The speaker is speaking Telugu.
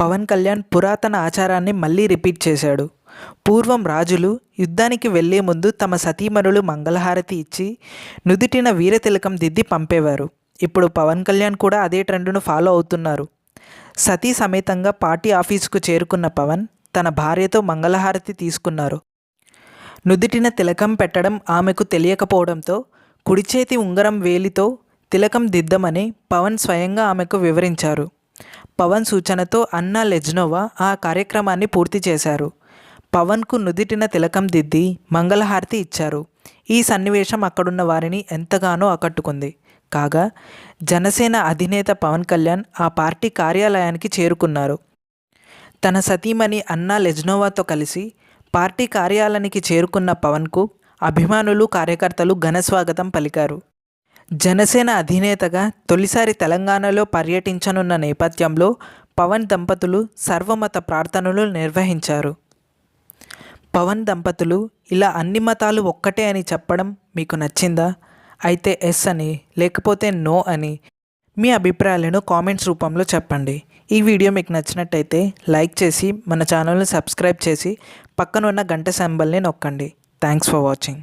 పవన్ కళ్యాణ్ పురాతన ఆచారాన్ని మళ్ళీ రిపీట్ చేశాడు. పూర్వం రాజులు యుద్ధానికి వెళ్ళే ముందు తమ సతీమణులు మంగళహారతి ఇచ్చి నుదుటిన వీరతిలకం దిద్ది పంపేవారు. ఇప్పుడు పవన్ కళ్యాణ్ కూడా అదే ట్రెండ్ను ఫాలో అవుతున్నారు. సతీ సమేతంగా పార్టీ ఆఫీసుకు చేరుకున్న పవన్ తన భార్యతో మంగళహారతి తీసుకున్నారు. నుదిటిన తిలకం పెట్టడం ఆమెకు తెలియకపోవడంతో కుడిచేతి ఉంగరం వేలితో తిలకం దిద్దమని పవన్ స్వయంగా ఆమెకు వివరించారు. పవన్ సూచనతో అన్నా లెజ్నోవా ఆ కార్యక్రమాన్ని పూర్తి చేశారు. పవన్కు నుదిటిన తిలకం దిద్ది మంగళహారతి ఇచ్చారు. ఈ సన్నివేశం అక్కడున్న వారిని ఎంతగానో ఆకట్టుకుంది. కాగా జనసేన అధినేత పవన్ కళ్యాణ్ ఆ పార్టీ కార్యాలయానికి చేరుకున్నారు. తన సతీమణి అన్నా లెజ్నోవాతో కలిసి పార్టీ కార్యాలయానికి చేరుకున్న పవన్కు అభిమానులు కార్యకర్తలు ఘనస్వాగతం పలికారు. జనసేన అధినేతగా తొలిసారి తెలంగాణలో పర్యటించనున్న నేపథ్యంలో పవన్ దంపతులు సర్వమత ప్రార్థనలు నిర్వహించారు. పవన్ దంపతులు ఇలా అన్ని మతాలు ఒక్కటే అని చెప్పడం మీకు నచ్చిందా? అయితే ఎస్ అని లేకపోతే నో అని మీ అభిప్రాయాలను కామెంట్స్ రూపంలో చెప్పండి. ఈ వీడియో మీకు నచ్చినట్టయితే లైక్ చేసి మన ఛానల్ని సబ్స్క్రైబ్ చేసి పక్కనున్న గంట సింబల్ని నొక్కండి. Thanks for watching.